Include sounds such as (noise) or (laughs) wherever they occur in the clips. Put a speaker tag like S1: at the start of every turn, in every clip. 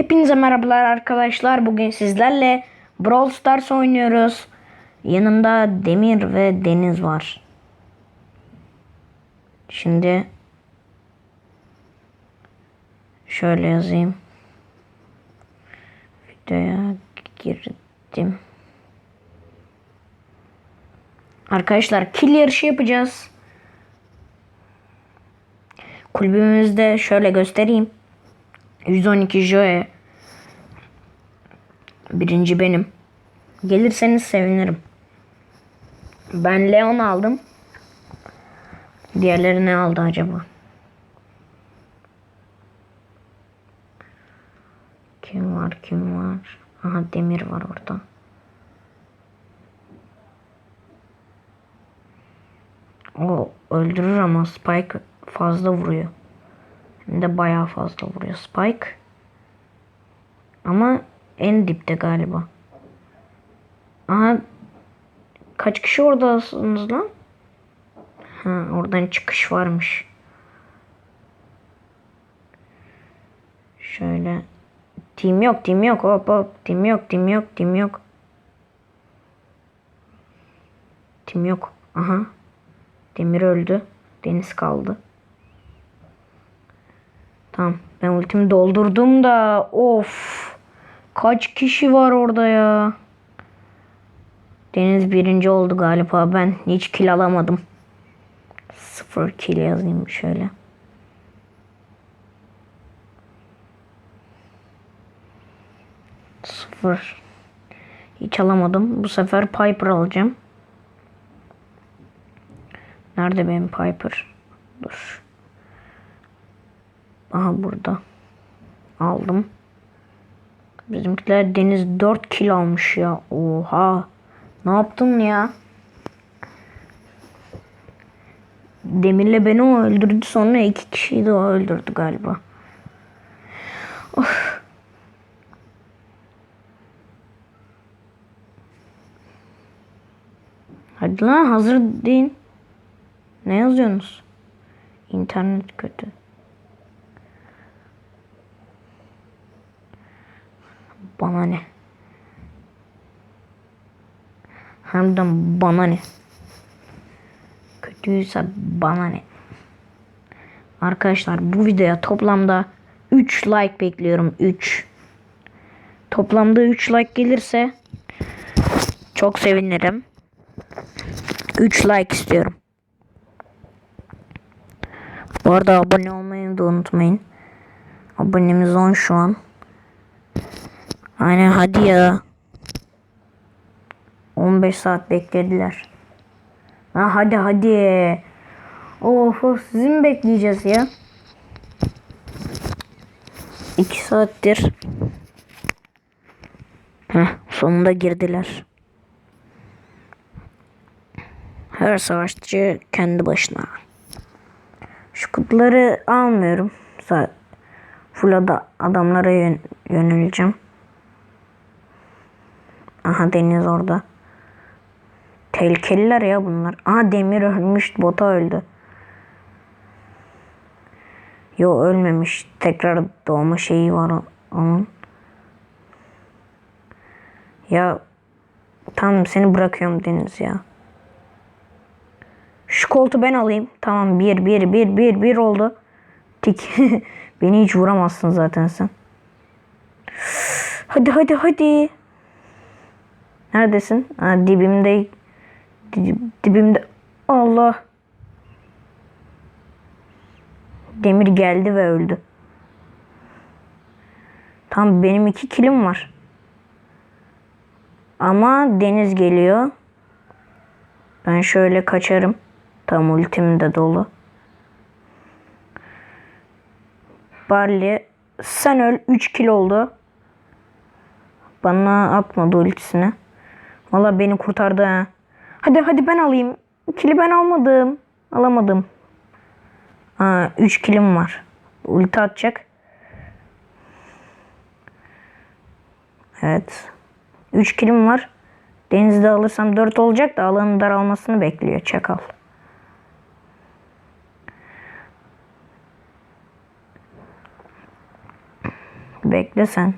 S1: Hepinize merhabalar arkadaşlar. Bugün sizlerle Brawl Stars oynuyoruz. Yanımda Demir ve Deniz var. Şimdi şöyle yazayım. Videoya girdim. Arkadaşlar kill yarışı yapacağız. Kulübümüzde şöyle göstereyim. 112 Joe. Birinci benim. Gelirseniz sevinirim. Ben Leon aldım. Diğerleri ne aldı acaba? Kim var kim var? Aha Demir var orada. O öldürür ama Spike fazla vuruyor. De bayağı fazla vuruyor Spike. Ama en dipte galiba. Aha kaç kişi oradasınız lan? Ha, oradan çıkış varmış. Şöyle. Team yok, team yok. Hop hop. Team yok, team yok, team yok. Team yok. Aha. Demir öldü. Deniz kaldı. Tamam. Ben ultimi doldurdum da of. Kaç kişi var orada ya? Deniz birinci oldu galiba. Ben hiç kill alamadım. Sıfır kill yazayım şöyle. Sıfır. Hiç alamadım. Bu sefer Piper alacağım. Nerede benim Piper? Dur. Aha burada. Aldım. Bizimkiler Deniz 4 kilo almış ya. Oha. Ne yaptın ya? Demir'le beni o öldürdü sonra iki kişiyi de o öldürdü galiba. Of. Hadi lan hazır deyin. Ne yazıyorsunuz? İnternet kötü. Bana ne? Hem de bana ne? Kötüyse bana ne? Arkadaşlar bu videoya toplamda 3 like bekliyorum. 3. Toplamda 3 like gelirse çok sevinirim. 3 like istiyorum. Bu arada abone olmayı da unutmayın. Abonemiz 10 şu an. Aynen hadi ya. 15 saat beklediler. Ha hadi hadi. Of of sizi mi bekleyeceğiz ya? 2 saattir. Heh, sonunda girdiler. Her savaşçı kendi başına. Şu kutuları almıyorum. Full ada- adamlara yön- yöneleceğim. Aha Deniz orada. Tehlikeliler ya bunlar. Aha Demir ölmüş. Bota öldü. Yo ölmemiş. Tekrar doğma şeyi var onun. Ya tamam seni bırakıyorum Deniz ya. Şu koltu ben alayım. Tamam bir bir bir bir bir oldu. Tik. (laughs) Beni hiç vuramazsın zaten sen. Hadi hadi hadi. Neredesin? Ha, dibimde. Di- Dibimde. Allah. Demir geldi ve öldü. Tam benim iki kilim var. Ama Deniz geliyor. Ben şöyle kaçarım. Tam ultim de dolu. Barley sen öl 3 kilo oldu. Bana atmadı ultisini. Valla beni kurtardı ha. Hadi hadi ben alayım. Kili ben almadım. Alamadım. Aa, 3 kilim var. Ulti atacak. Evet. 3 kilim var. Denizde alırsam 4 olacak da alanın daralmasını bekliyor. Çakal. Bekle sen.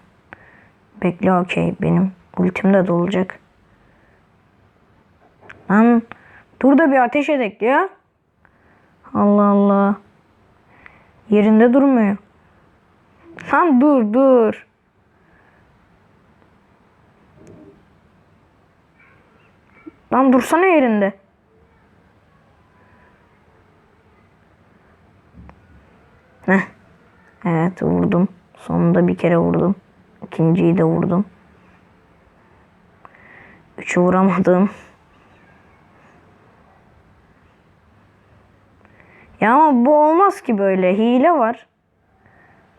S1: Bekle okey benim. Ultim de dolacak. Lan dur da bir ateş edek ya. Allah Allah. Yerinde durmuyor. Lan dur dur. Lan dursana yerinde. Heh. Evet vurdum. Sonunda bir kere vurdum. İkinciyi de vurdum. Üçü vuramadım. Ya ama bu olmaz ki böyle. Hile var.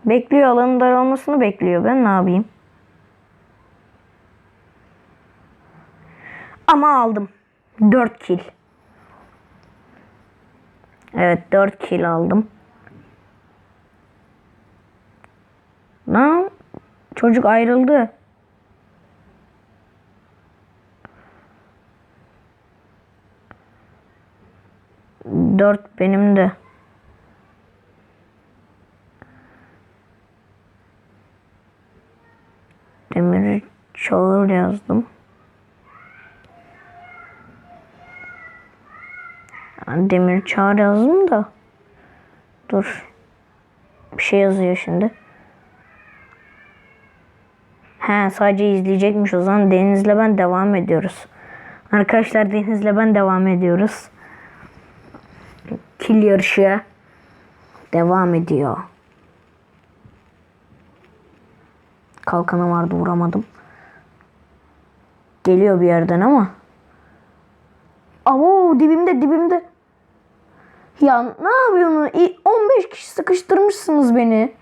S1: Bekliyor alanın daralmasını bekliyor. Ben ne yapayım? Ama aldım. 4 kill. Evet 4 kill aldım. Lan çocuk ayrıldı. Dört benim de. Demir çağır yazdım. Demir çağır yazdım da. Dur. Bir şey yazıyor şimdi. He sadece izleyecekmiş o zaman Deniz'le ben devam ediyoruz. Arkadaşlar Deniz'le ben devam ediyoruz. Kil yarışı devam ediyor. Kalkanı vardı vuramadım. Geliyor bir yerden ama. Abo dibimde dibimde. Ya ne yapıyorsunuz? İ- 15 kişi sıkıştırmışsınız beni.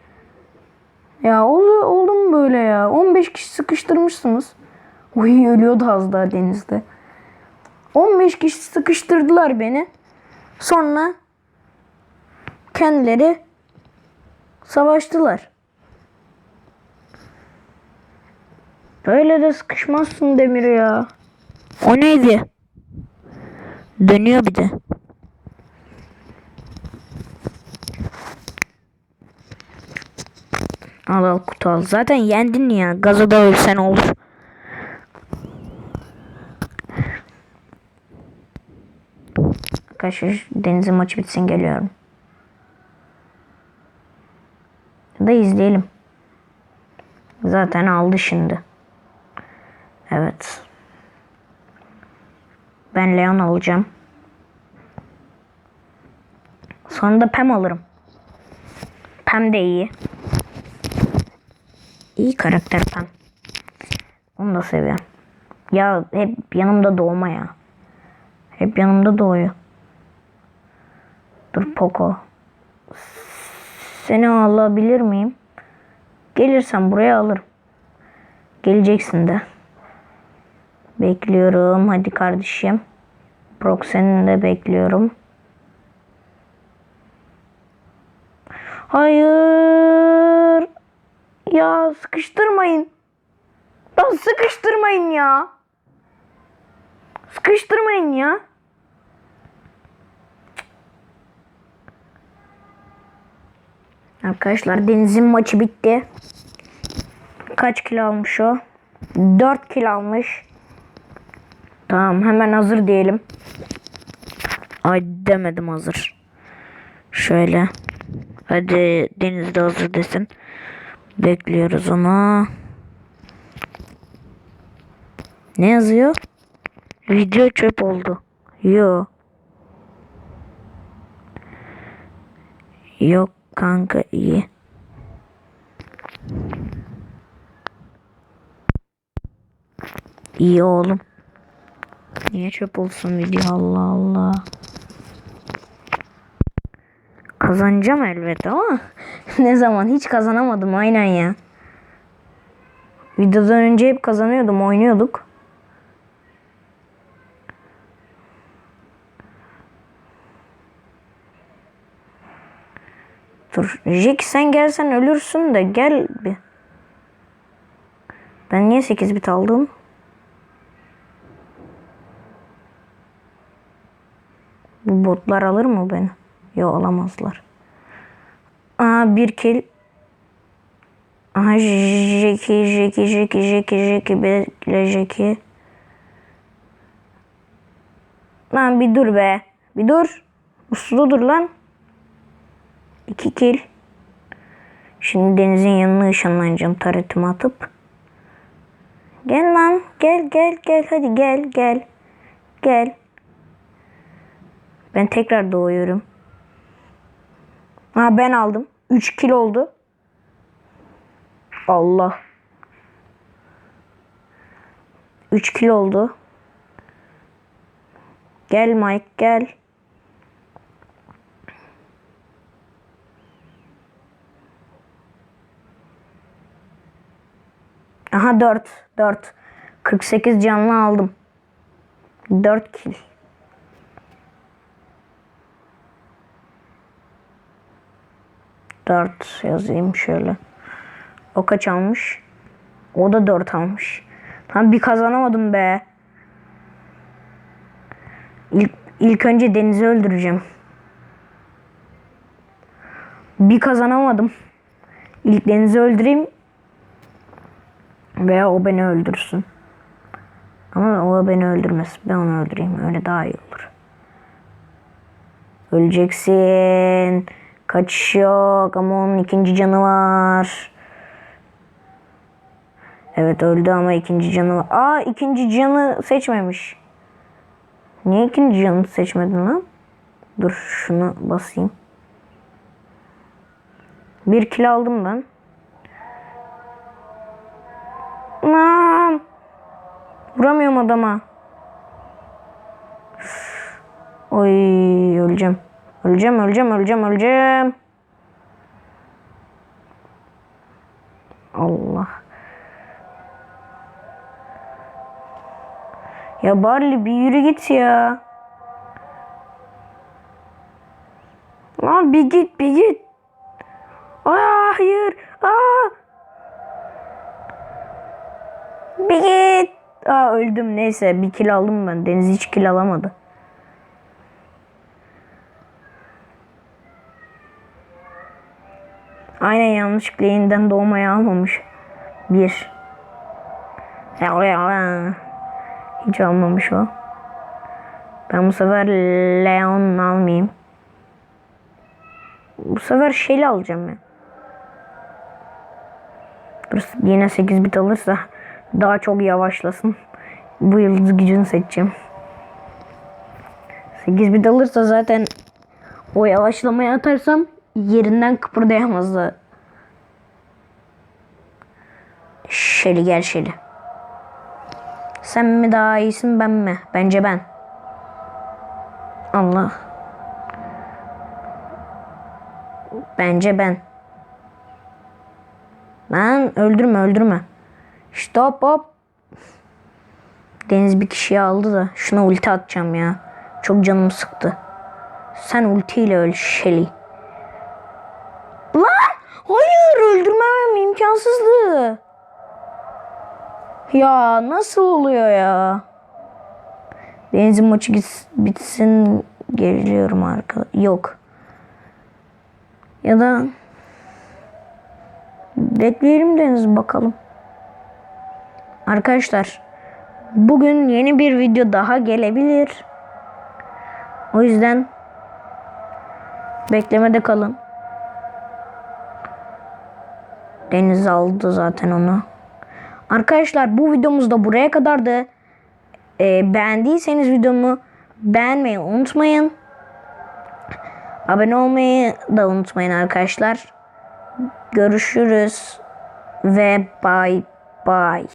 S1: Ya oldu, oldu mu böyle ya? 15 kişi sıkıştırmışsınız. Uy ölüyordu az daha denizde. 15 kişi sıkıştırdılar beni. Sonra kendileri savaştılar. Böyle de sıkışmazsın Demir ya. O neydi? Dönüyor bir de. Al al kutu al. Zaten yendin ya. Gaza da ölsen olur. Arkadaşlar denizin maçı bitsin geliyorum. Ya da izleyelim. Zaten aldı şimdi. Evet. Ben Leon alacağım. Sonra da Pem alırım. Pem de iyi. İyi karakter Pem. Onu da seviyorum. Ya hep yanımda doğma ya. Hep yanımda doğuyor. Dur Poco. Seni alabilir miyim? Gelirsen buraya alırım. Geleceksin de. Bekliyorum. Hadi kardeşim. Brock seni de bekliyorum. Hayır. Ya sıkıştırmayın. Ya sıkıştırmayın ya. Sıkıştırmayın ya. Arkadaşlar Deniz'in maçı bitti. Kaç kilo almış o? 4 kilo almış. Tamam hemen hazır diyelim. Ay demedim hazır. Şöyle. Hadi Deniz de hazır desin. Bekliyoruz onu. Ne yazıyor? Video çöp oldu. Yo. Yok kanka iyi. İyi oğlum. Niye çöp olsun video Allah Allah. Kazanacağım elbette ama (laughs) ne zaman hiç kazanamadım aynen ya. Videodan önce hep kazanıyordum oynuyorduk. Dur Jack sen gelsen ölürsün de gel bir. Ben niye 8 bit aldım? Bu botlar alır mı beni? Yok alamazlar. Aa bir kill. Aha Jeki Jeki Jeki Jeki Jeki bekle Jeki. Lan bir dur be. Bir dur. Uslu dur lan. İki kill. Şimdi denizin yanına ışınlanacağım taretimi atıp. Gel lan. Gel gel gel. Hadi gel gel. Gel. Ben tekrar doğuyorum. Ha ben aldım. 3 kill oldu. Allah. 3 kill oldu. Gel Mike gel. Aha 4. 4. 48 canlı aldım. 4 kill. Dört yazayım şöyle. O kaç almış? O da dört almış. Tam bir kazanamadım be. İlk, ilk önce Deniz'i öldüreceğim. Bir kazanamadım. İlk Deniz'i öldüreyim. Veya o beni öldürsün. Ama o beni öldürmez. Ben onu öldüreyim. Öyle daha iyi olur. Öleceksin. Kaçış yok ama onun ikinci canı var. Evet öldü ama ikinci canı var. Aa ikinci canı seçmemiş. Niye ikinci canı seçmedin lan? Dur şunu basayım. Bir kilo aldım ben. Vuramıyorum adama. Oy öleceğim. Öleceğim, öleceğim, öleceğim, öleceğim. Allah. Ya Barley bir yürü git ya. Lan bir git, bir git. Aa hayır. Aa. Bir git. Aa öldüm neyse bir kill aldım ben. Deniz hiç kill alamadı. Aynen yanlışlıkla yeniden doğmaya almamış. Bir. Hiç almamış o. Ben bu sefer Leon almayayım. Bu sefer Shelly alacağım ya. Dur, yine 8 bit alırsa daha çok yavaşlasın. Bu yıldız gücünü seçeceğim. 8 bit alırsa zaten o yavaşlamaya atarsam yerinden kıpırdayamazdı. Şeli gel Şeli. Sen mi daha iyisin ben mi? Bence ben. Allah. Bence ben. Lan öldürme öldürme. Stop hop. Deniz bir kişiyi aldı da şuna ulti atacağım ya. Çok canım sıktı. Sen ultiyle öl Shelly. Lan! Hayır öldürmem imkansızdı. Ya nasıl oluyor ya? Deniz'in maçı bitsin geriliyorum arka. Yok. Ya da bekleyelim Deniz bakalım. Arkadaşlar bugün yeni bir video daha gelebilir. O yüzden beklemede kalın. Deniz aldı zaten onu. Arkadaşlar bu videomuz da buraya kadardı. Ee, beğendiyseniz videomu beğenmeyi unutmayın. Abone olmayı da unutmayın arkadaşlar. Görüşürüz ve bye bye.